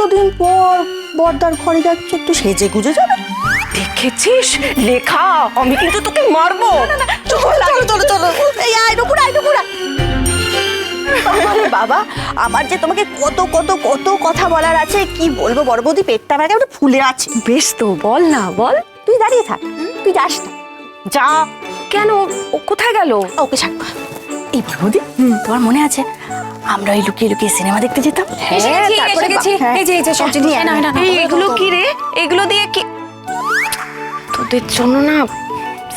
এতদিন পর বর্দার ঘরে যাচ্ছে একটু সেজে গুজে যাবে। দেখেছিস? লেখা আমি কিন্তু তোকে মারবো। চলো চলো চলো এই আয় নুপুর আয় নুপুর বাবা আমার যে তোমাকে কত কত কত কথা বলার আছে কি বলব? বড় বৌদি পেটটা আমার একটু ফুলে আছে। বেশ তো বল না বল। তুই দাঁড়িয়ে থাক তুই যাস না। যা। কেন? ও কোথায় গেল? ওকে ছাড়। এই বড় বৌদি তোমার মনে আছে? আমরা ওই লুকিয়ে লুকিয়ে সিনেমা দেখতে যেতাম। হ্যাঁ, তারপরে বা- এই যে এই যে সব জিনিস না না এগুলো কি রে? এগুলো দিয়ে কি? তোদের জন্য না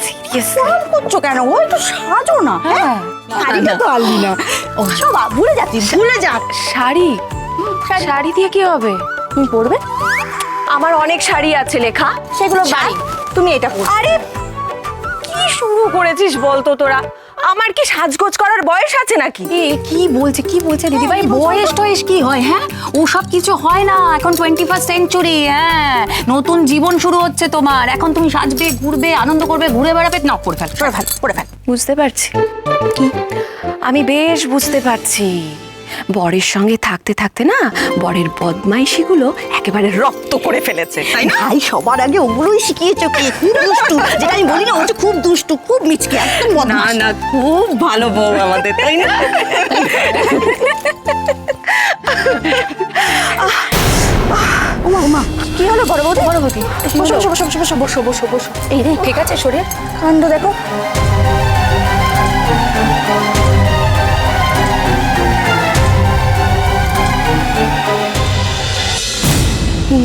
সিরিয়াস করছ কেন? ও একটু সাজো না হ্যাঁ? শাড়িটা তো আনলি না। ও। সব ভুলে যাচ্ছিস। ভুলে যা শাড়ি? শাড়ি। দিয়ে কি হবে? তুমি পড়বে আমার অনেক শাড়ি আছে লেখা। সেগুলো বাদ তুমি এটা আরে কি শুরু করেছিস বলতো তোরা? আমার কি সাজগোজ করার বয়স আছে নাকি? এ কি বলছে কি বলছে? দিদিভাই বয়স টয়স কি হয় হ্যাঁ? ও সব কিছু হয় না এখন টোয়েন্টি ফার্স্ট সেঞ্চুরি হ্যাঁ? নতুন জীবন শুরু হচ্ছে তোমার। এখন তুমি সাজবে ঘুরবে আনন্দ করবে ঘুরে বেড়াবে না করে ফেল। করে ফেল করে ফেল। বুঝতে পারছি। কি? আমি বেশ বুঝতে পারছি। বরের সঙ্গে থাকতে থাকতে না বরের বদমাইশিগুলো একেবারে রক্ত করে ফেলেছে তাই না? ভাই সবার আগে ওগুলোই শিখিয়েছো কি খুব দুষ্টু যেটা আমি বলি না ও হচ্ছে খুব দুষ্টু খুব মিচকে একদম না বদমাশ। না খুব ভালো বউ আমাদের তাই না? ওমা ওমা কি হলো বড় বৌদি? বড় বৌদি। বসো বসো বসো বসো বসো বসো বসো এই রে ঠিক আছে সরে কাণ্ড দেখো।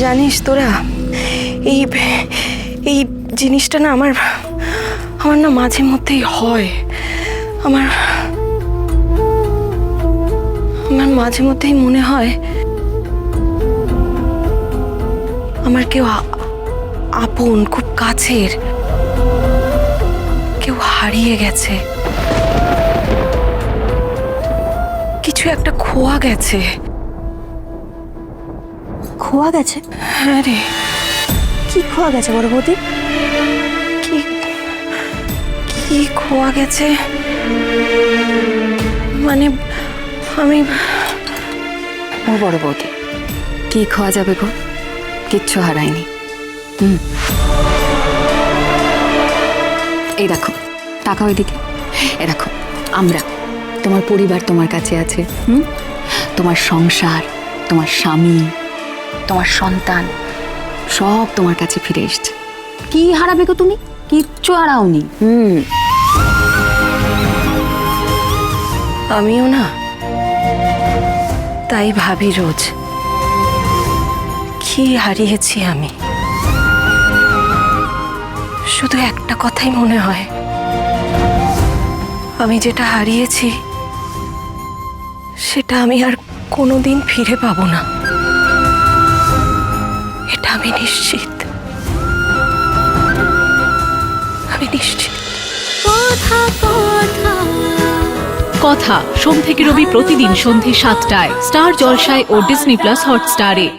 জানিস তোরা, এই এই জিনিসটা না আমার আমার না মাঝে মধ্যেই হয়। আমার আমার মাঝে মধ্যেই মনে হয়, আমার কেউ আপন, খুব কাছের, কেউ হারিয়ে গেছে। কিছু একটা খোয়া গেছে। খোয়া গেছে? হ্যাঁ রে। কি খোয়া গেছে বড় বৌদি? কি কি খোয়া গেছে? মানে আমি ও বড় বৌদি কি খোয়া যাবে গো? কিচ্ছু হারায়নি। হুম। এই দেখো টাকা ওইদিকে এ দেখো আমরা তোমার পরিবার তোমার কাছে আছে হুম? তোমার সংসার তোমার স্বামী তোমার সন্তান সব তোমার কাছে ফিরে এসছে। কি হারাবে গো তুমি? কিচ্ছু হারাওনি। হুম। আমিও না। তাই ভাবি রোজ, কি হারিয়েছি আমি? শুধু একটা কথাই মনে হয়। আমি যেটা হারিয়েছি, সেটা আমি আর কোনোদিন ফিরে পাবো না। এটা আমি নিশ্চিত। আমি নিশ্চিত। কথা সোম থেকে রবি প্রতিদিন সন্ধে সাতটায় স্টার জলসায় ও ডিসনি প্লাস হটস্টারে।